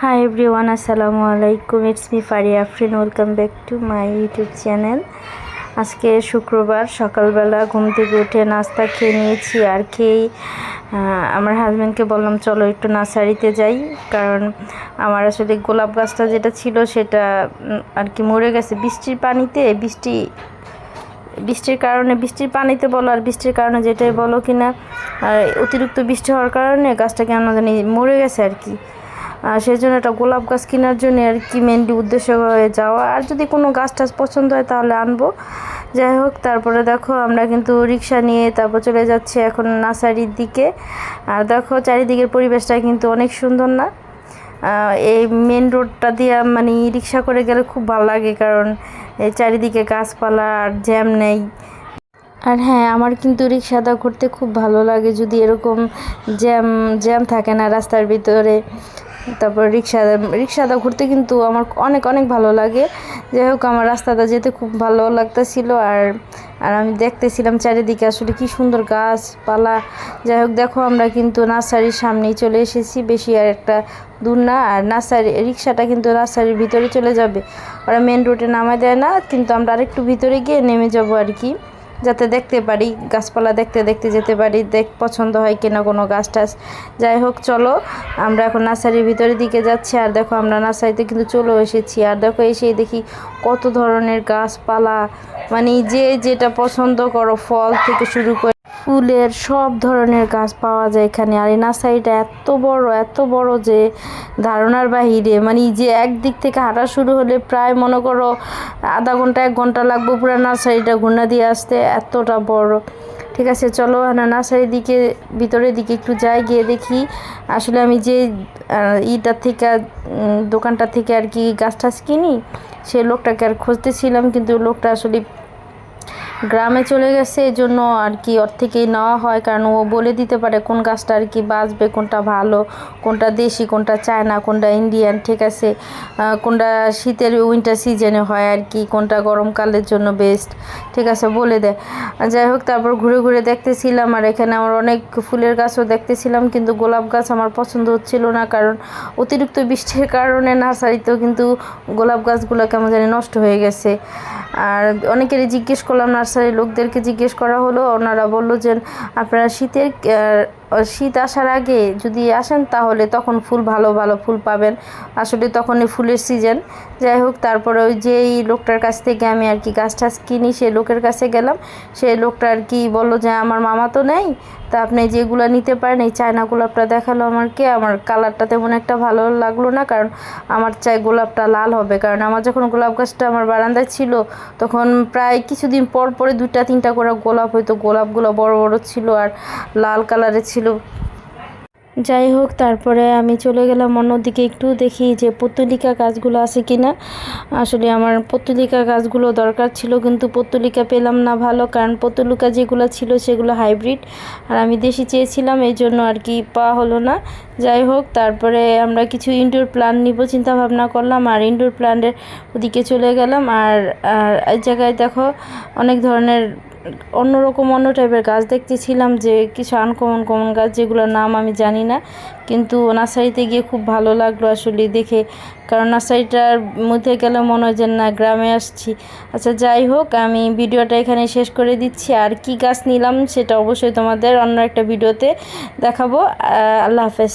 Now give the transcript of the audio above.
High everyone আসসালামু আলাইকুম। It's me Faria Afrin welcome back to my YouTube channel আজকে শুক্রবার, সকালবেলা ঘুম থেকে উঠে নাস্তা খেয়ে নিয়েছি আর খেয়েই আমার হাজব্যান্ডকে বললাম, চলো একটু নার্সারিতে যাই। কারণ আমার আসলে গোলাপ গাছটা যেটা ছিল সেটা আর কি মরে গেছে। বৃষ্টির পানিতে, বৃষ্টি, বৃষ্টির কারণে, বৃষ্টির পানিতে বলো আর বৃষ্টির কারণে যেটাই বলো কিনা, আর অতিরিক্ত বৃষ্টি হওয়ার কারণে গাছটা কেমন জানি মরে গেছে আর কি। সেই জন্য একটা গোলাপ গাছ কেনার জন্য আর কি মেনলি উদ্দেশ্য হয়ে যাওয়া। আর যদি কোনো গাছ টাছ পছন্দ হয় তাহলে আনব। যাই হোক, তারপরে দেখো আমরা কিন্তু রিক্সা নিয়ে তারপর চলে যাচ্ছি এখন নার্সারির দিকে। আর দেখো চারিদিকের পরিবেশটা কিন্তু অনেক সুন্দর না। এই মেন রোডটা দিয়ে মানে রিক্সা করে গেলে খুব ভালো লাগে কারণ এই চারিদিকে গাছপালা আর জ্যাম নেই। আর হ্যাঁ আমার কিন্তু রিক্সাটা করতে খুব ভালো লাগে যদি এরকম জ্যাম জ্যাম থাকে না রাস্তার ভিতরে। তারপর রিক্সা রিক্সাটা ঘুরতে কিন্তু আমার অনেক অনেক ভালো লাগে। যাই হোক, আমার রাস্তাটা যেতে খুব ভালো লাগতেছিল আর আর আমি দেখতেছিলাম চারিদিকে আসলে কি সুন্দর গাছপালা। যাই হোক, দেখো আমরা কিন্তু নার্সারির সামনেই চলে এসেছি, বেশি আর একটা দূর না। আর নার্সারি, রিক্সাটা কিন্তু নার্সারির ভিতরে চলে যাবে। ওরা মেন রোডে নামায় দেয় না, কিন্তু আমরা আরেকটু ভিতরে গিয়ে নেমে যাব আর কি। যাতে দেখতে পারি, গাছপালা দেখতে দেখতে যেতে পারি, দেখ, পছন্দ হয় কিনা কোনো গাছ টাছ। যাই হোক, চলো, আমরা এখন নার্সারির ভিতরের দিকে যাচ্ছি। আর দেখো, আমরা নার্সারিতে কিন্তু চলেও এসেছি। আর দেখো এসে দেখি কত ধরনের গাছপালা। মানে যে যেটা পছন্দ করো, ফল থেকে শুরু করে ফুলের সব ধরনের গাছ পাওয়া যায় এখানে। আর এই নার্সারিটা এত বড় এত বড় যে ধারণার বাহিরে মানে যে একদিক থেকে হাঁটা শুরু হলে প্রায় মনে করো আধা ঘণ্টা, এক ঘণ্টা লাগবে পুরো নার্সারিটা ঘুরনা দিয়ে আসতে, এতটা বড়। ঠিক আছে, চলো না, নার্সারির দিকে, ভিতরের দিকে একটু যাই, গিয়ে দেখি। আসলে আমি যে ইটার থেকে দোকানটা থেকে আর কি গাছ টাছ কিনি, সে লোকটাকে আর খুঁজতেছিলাম, কিন্তু লোকটা আসলে গ্রামে চলে গেছে এই জন্য আর কি ওর থেকেই নেওয়া হয়। কারণ ও বলে দিতে পারে কোন গাছটা আর কি বাঁচবে, কোনটা ভালো, কোনটা দেশি, কোনটা চায়না, কোনটা ইন্ডিয়ান, ঠিক আছে? কোনটা শীতের উইন্টার সিজনে হয় আর কি, কোনটা গরমকালের জন্য বেস্ট ঠিক আছে? বলে দেয়। যাই হোক, তারপর ঘুরে ঘুরে দেখতেছিলাম, আর এখানে আমার অনেক ফুলের গাছও দেখতেছিলাম, কিন্তু গোলাপ গাছ আমার পছন্দ হচ্ছিল না, কারণ অতিরিক্ত বৃষ্টির কারণে নার্সারিতেও কিন্তু গোলাপ গাছগুলো কেমন জানি নষ্ট হয়ে গেছে। আর অনেকেরই জিজ্ঞেস করলাম নার্সারির লোকদেরকে জিজ্ঞেস করা হলো। ওনারা বলল যে আপনারা শীতের শীত আসার আগে যদি আসেন তাহলে তখন ফুল ভালো ভালো ফুল পাবেন। আসলে তখনই ফুলের সিজন যাই হোক, তারপরে ওই যেই লোকটার কাছ থেকে আমি আর কি গাছ টাছ কিনি, সেই লোকের কাছে গেলাম। সেই লোকটা আর কি বলল যে, আমার মামা তো নেই, তা আপনি যেগুলো নিতে পারেন, এই চায়না গোলাপটা দেখাল আমাকে। আমার কালারটা তেমন একটা ভালো লাগল না, কারণ আমার চাই গোলাপটা লাল হবে। কারণ আমার যখন গোলাপ গাছটা আমার বারান্দায় ছিল, তখন প্রায় কিছুদিন পর পরে দুটা তিনটা করে গোলাপ হয়তো গোলাপগুলো বড় বড় ছিল আর লাল কালারের ছিল যাই হোক, তারপরে আমি চলে গেলাম অন্যদিকে একটু দেখি যে পত্তলিকা গাছগুলো আছে কিনা। আসলে আমার পত্তলিকা গাছগুলো দরকার ছিল, কিন্তু পত্তলিকা পেলাম না ভালো, কারণ পত্তলিকা যেগুলো ছিল সেগুলো হাইব্রিড। আর আমি দেশি চেয়েছিলাম, এই জন্য আর কি পাওয়া হলো না। যাই হোক, তারপরে আমরা কিছু ইনডোর প্ল্যান্ট নিব চিন্তা ভাবনা করলাম, আর ইনডোর প্ল্যান্টের ওদিকে চলে গেলাম। আর আর এই জায়গায় দেখো, অনেক ধরনের অন্যরকম, অন্য টাইপের গাছ দেখতেছিলাম যে কিছু আনকমন কমন গাছ, যেগুলোর নাম আমি জানি না। কিন্তু নার্সারিতে গিয়ে খুব ভালো লাগল আসলে দেখে। কারণ নার্সারিটার মধ্যে গেলে মনে হয় যে, না, গ্রামে আসছি। আচ্ছা যাই হোক, আমি ভিডিওটা এখানে শেষ করে দিচ্ছি। আর কি গাছ নিলাম, সেটা অবশ্যই তোমাদের অন্য একটা ভিডিওতে দেখাবো। আল্লাহ হাফেজ।